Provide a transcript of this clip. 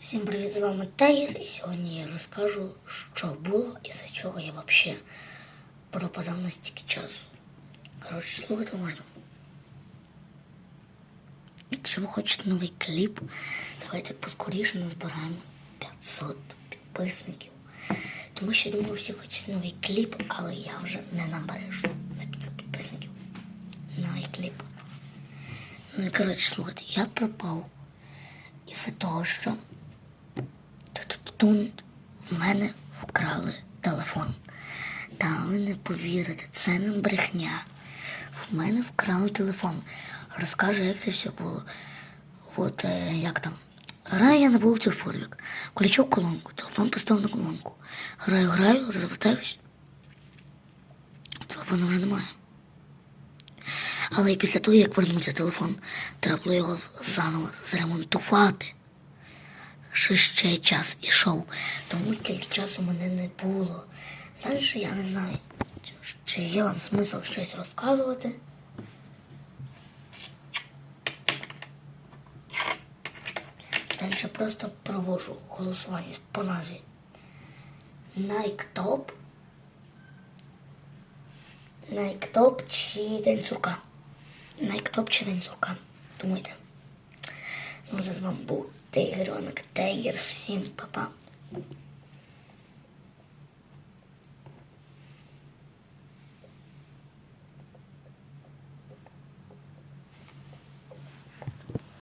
Всім привіт, з вами Тайгер, і сьогодні я розкажу, що було і за чого я взагалі пропадав на стільки часу. Коротше, слухати можна. Якщо ви хочете новий кліп, давайте поскоріше назбираємо 500 підписників. Тому що я думаю, всі хочуть новий кліп, але я вже не набережу на 500 підписників. Новий кліп. Ну і коротше, слухайте, я пропав із-за того, що Тун в мене вкрали телефон. Та ви не повірите, це не брехня. В мене вкрали телефон. Розкажу, як це все було. От е, як там. Граю я на вулицю в подвиг. Включив колонку, телефон поставив на колонку. Граю, граю, розвертаюсь. Телефону вже немає. Але і після того, як вернувся телефон, треба було його заново зремонтувати що ще час ішов, тому скільки часу мене не було. Далі я не знаю, чи- є вам смисл щось розказувати. Далі просто проводжу голосування по назві. Nike Top чи День сурка. Nike чи День сурка. Думайте з вами був Тигронок Тейгер. Всім па-па.